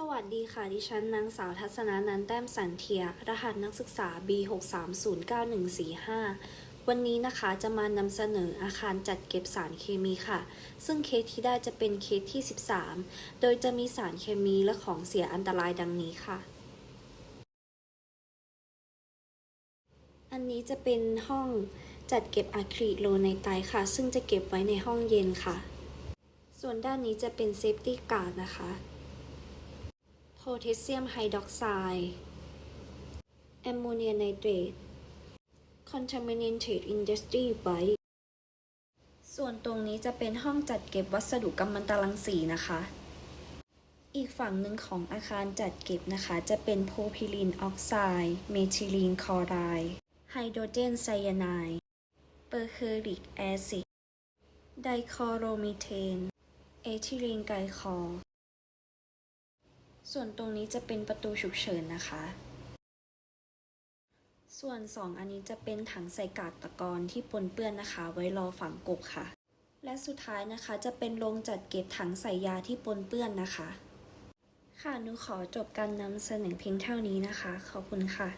สวัสดีค่ะ ดิฉันนางสาวทัศนานันแต้มสันเทีย รหัสนักศึกษา B6309145 วันนี้นะคะจะมานำเสนออาคารจัดเก็บสารเคมีค่ะ ซึ่งเคสที่ได้จะเป็นเคสที่ 13 โดยจะมีสารเคมีและของเสียอันตรายดังนี้ค่ะ อันนี้จะเป็นห้องจัดเก็บอะคริโลไนไตรค่ะ ซึ่งจะเก็บไว้ในห้องเย็นค่ะ ส่วนด้านนี้จะเป็นเซฟตี้การ์ดนะคะ พแทสเซียมไฮดรอกไซด์แอมโมเนียไนเตรต contaminated industry by ส่วนตรงนี้จะเป็นห้องจัดเก็บวัสดุกัมมันตรังสีนะคะ อีกฝั่งหนึ่งของอาคารจัดเก็บนะคะ จะเป็นโพพิลีนออกไซด์ เมทิลีนคลอไรด์ ไฮโดรเจนไซยาไนด์ เปอร์เคอริกแอซิด ไดคลอโรมีเทน เอทิลีนไกลคอล ส่วนตรงนี้จะเป็นประตูฉุกเฉินนะคะ ส่วน 2 อันนี้จะเป็นถังใส่กากตะกอนที่ปนเปื้อนนะคะ ไว้รอฝังกบค่ะ และสุดท้ายนะคะจะเป็นโรงจัดเก็บถังใส่ยาที่ปนเปื้อนนะคะ ค่ะหนูขอจบการนำเสนอเพียงเท่านี้นะคะ ขอบคุณค่ะ